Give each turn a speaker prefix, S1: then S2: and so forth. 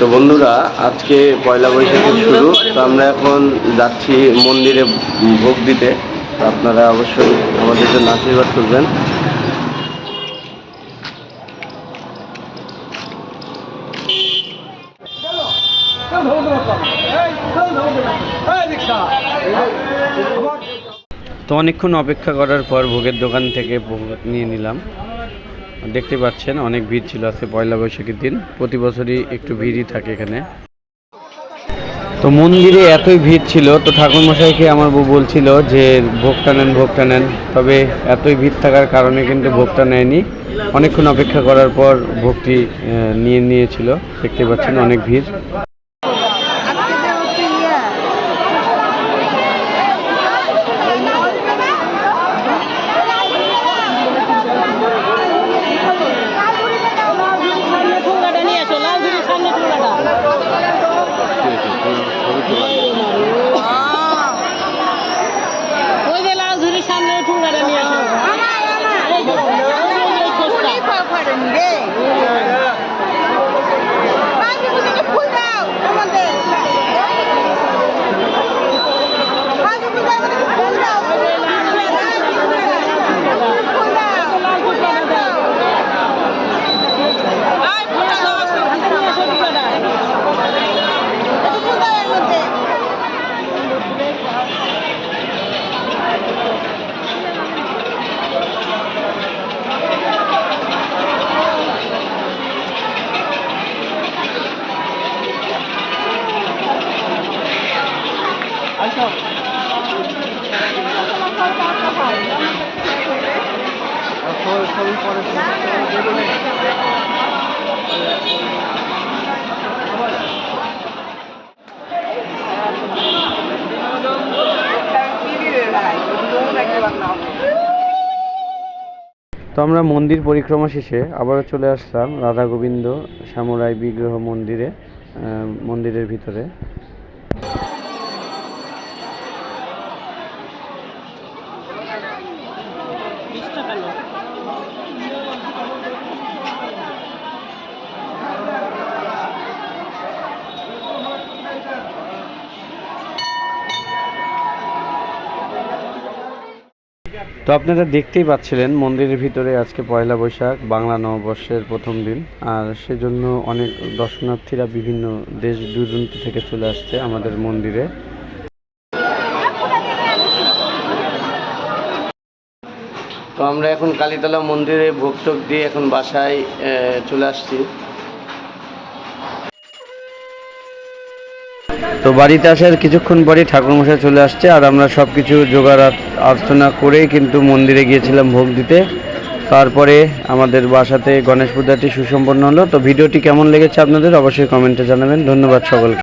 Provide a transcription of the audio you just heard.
S1: তো বন্ধুরা আজকে পয়লা বৈশাখের শুরু। তো আমরা এখন যাচ্ছি মন্দিরে ভোগ দিতে। আপনারা অবশ্যই আমাদের জন্য আশীর্বাদ করবেন। তো অনেকক্ষণ অপেক্ষা করার পর ভোগের দোকান থেকে ভোগ নিয়ে নিলাম। দেখতে পাচ্ছেন, অনেক ভিড় ছিল আজকে পয়লা বৈশাখের দিন। প্রতি বছরই একটু ভিড়ই থাকে এখানে। তো মন্দিরে এতই ভিড় ছিল, তো ঠাকুরমশাইকে আমার বউ বলছিল যে, ভোগটা নেন ভোগটা নেন। তবে এতই ভিড় থাকার কারণে কিন্তু ভোগটা নেয়নি। অনেকক্ষণ অপেক্ষা করার পর ভোগটি নিয়ে নিয়েছিল। দেখতে পাচ্ছেন অনেক ভিড়। তো আমরা মন্দির পরিক্রমা শেষে আবারও চলে আসলাম রাধা গোবিন্দ শ্যামরাই বিগ্রহ মন্দিরে মন্দিরের ভিতরে। তো আপনারা দেখতেই পাচ্ছিলেন, মন্দিরের ভিতরে আজকে পয়লা বৈশাখ, বাংলা নববর্ষের প্রথম দিন। আর সেজন্য অনেক দর্শনার্থীরা বিভিন্ন দেশ দূরান্ত থেকে চলে আসছে আমাদের মন্দিরে। তো আমরা এখন কালীতলা মন্দিরে ভোগ টোক দিয়ে এখন বাসায় চলে আসছি। তো বাড়িতে আসার কিছুক্ষণ পরেই ঠাকুরমশাই চলে আসছে আর আমরা সব কিছু জোগাড় আর্চনা করেই কিন্তু মন্দিরে গিয়েছিলাম ভোগ দিতে। তারপরে আমাদের বাসাতে গণেশ পূজাটি সুসম্পন্ন হলো। তো ভিডিওটি কেমন লেগেছে আপনাদের অবশ্যই কমেন্টে জানাবেন। ধন্যবাদ সকলকে।